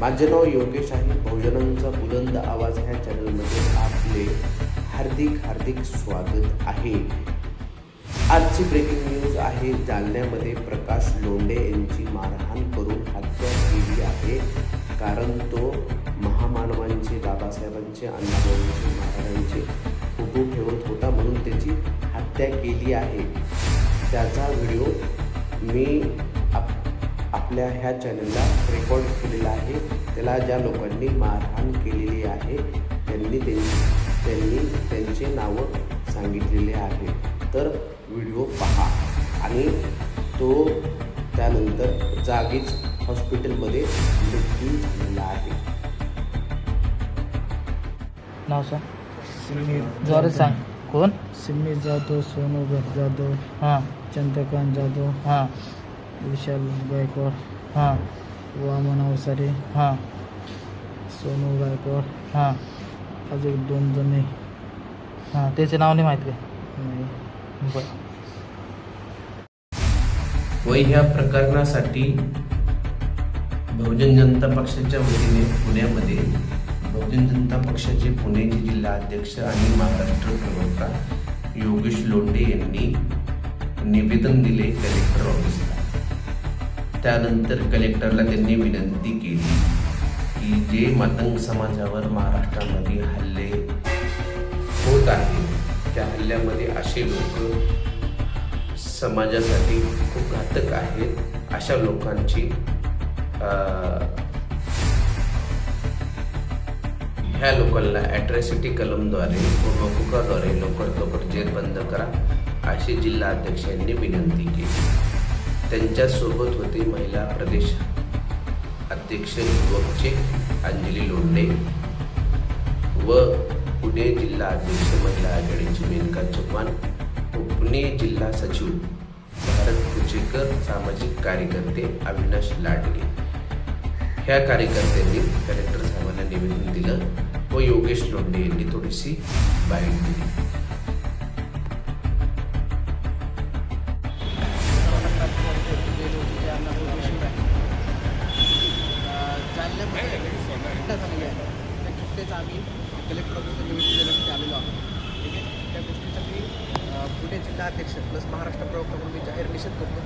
माझे नाव योगेश आहे. बहुजनांचा बुलंद आवाज ह्या चॅनलमध्ये आपले हार्दिक हार्दिक स्वागत आहे. आजची ब्रेकिंग न्यूज आहे. जालन्यामध्ये प्रकाश लोंढे यांची मारहाण करून हत्या केली आहे. कारण तो महामानवांचे बाबासाहेबांचे अण्णाभाऊंचे महाराजांचे फोटो ठेवत होता म्हणून त्याची हत्या केली आहे. त्याचा व्हिडिओ मी आपल्या ह्या चॅनलला रेकॉर्ड केलेला आहे. त्याला ज्या लोकांनी मारहाण केलेली आहे त्यांनी त्यांनी त्यांनी त्यांचे नावं सांगितलेले आहे तर व्हिडिओ पहा. आणि तो त्यानंतर जागीच हॉस्पिटलमध्ये मृत्यू झालेला आहे. नाव सांग. सिमी जोरात सांग. कोण? सिमी जाधव सोनू भट जाधव हां. चंद्रकांत जाधव. हां. विशाल गायकवाड. हां. वामन अवसारे. हां. सोनू गायकवाड. हां. अजून दोन जण. आहे. हां त्याचे नाव नाही माहीत का? नाही. बरं. व ह्या प्रकरणासाठी बहुजन जनता पक्षाच्या वतीने पुण्यामध्ये बहुजन जनता पक्षाचे पुण्याचे जिल्हा अध्यक्ष आणि महाराष्ट्र प्रवक्ता योगेश लोंढे यांनी निवेदन दिले कलेक्टर ऑफिसला त्यानंतर कलेक्टरला त्यांनी विनंती केली की जे मातंग समाजावर महाराष्ट्रामध्ये हल्ले होत आहेत त्या हल्ल्यामध्ये असे लोक समाजासाठी खूप घातक आहेत. अशा लोकांची ह्या लोकांना ॲट्रॅसिटी कलमद्वारे व लवकर लवकर जेर बंद करा अशी जिल्हा अध्यक्षांनी विनंती केली. त्यांच्यासोबत होते महिला प्रदेश अध्यक्ष युवकचे अंजली लोंढे व पुणे जिल्हा अध्यक्ष महिला आघाडीची मेनका चव्हाण व पुणे जिल्हा सचिव भारत कुचेकर सामाजिक कार्यकर्ते अविनाश लाटगे. ह्या कार्यकर्त्यांनी कलेक्टर साहेबांना निवेदन दिलं व योगेश लोंढे यांनी थोडीशी बाहेर दिली. अ, जिल्हा अध्यक्ष प्लस महाराष्ट्र प्रवक्ता म्हणून मी जाहीर निषेध करतो.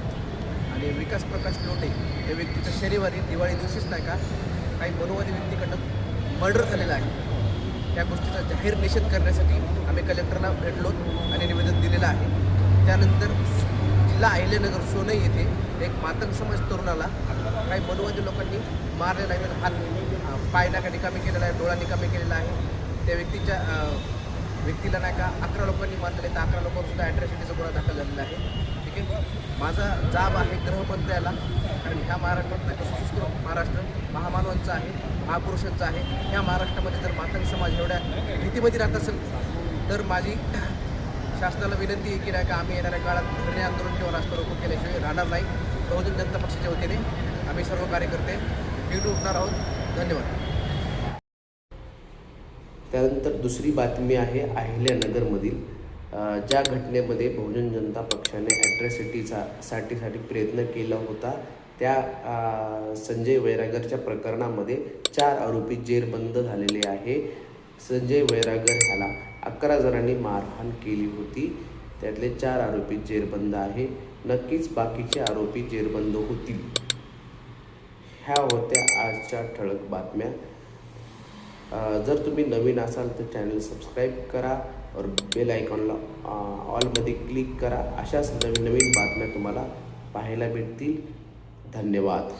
आणि विकास प्रकाश लोंढे या व्यक्तीचा शनिवारी दिवाळी दिवशीच नाही का काही मनोवादी व्यक्तीकडनं मर्डर झालेला आहे. त्या गोष्टीचा जाहीर निषेध करण्यासाठी आम्ही कलेक्टरला भेटलो आणि निवेदन दिलेलं आहे. त्यानंतर जिल्हा अहिल्यानगर सोनई येथे एक मातंग समाज तरुणाला काही मनोवादी लोकांनी मारलेला आहे. हात पाय नाका निकामी केलेला आहे डोळा निकामी केलेला आहे त्या व्यक्तीच्या व्यक्तीला नाही का अकरा लोकांनी मारलेले तर अकरा लोकांसुद्धा सुद्धा गुन्हा दाखल झालेला आहे. ठीक आहे? माझा जाब आहे गृहमंत्र्याला कारण ह्या महाराष्ट्रात नाही का महाराष्ट्र महामानवांचा आहे महापुरुषांचा आहे. ह्या महाराष्ट्रामध्ये जर मातंग समाज एवढ्या भीतीमध्ये राहत असेल तर माझी शासनाला विनंती आहे की नाही का आम्ही येणाऱ्या काळात धरणे आंदोलन किंवा रास्ता रोको केल्याशिवाय राहणार नाही. बहुजन जनता पक्षाच्या वतीने आम्ही सर्व कार्यकर्ते भेटू उठणार आहोत. धन्यवाद. त्यानंतर दुसरी बातमी आहे अहिल्यानगरमधील ज्या घटनेमध्ये बहुजन जनता पक्षाने ॲट्रॅसिटीचा साठीसाठी प्रयत्न केला होता त्या संजय वैरागरच्या प्रकरणामध्ये चार आरोपी जेरबंद झालेले आहे. संजय वैरागर ह्याला अकरा जणांनी मारहाण केली होती. त्यातले चार आरोपी जेरबंद आहे. नक्कीच बाकीचे आरोपी जेरबंद होतील. ह्या होत्या आजच्या ठळक बातम्या. जर तुम्ही नवीन असाल तर चॅनल सबस्क्राईब करा और बेल आयकॉनला ऑलमध्ये क्लिक करा. अशाच नवीन नवीन बातम्या तुम्हाला पाहायला भेटतील. धन्यवाद.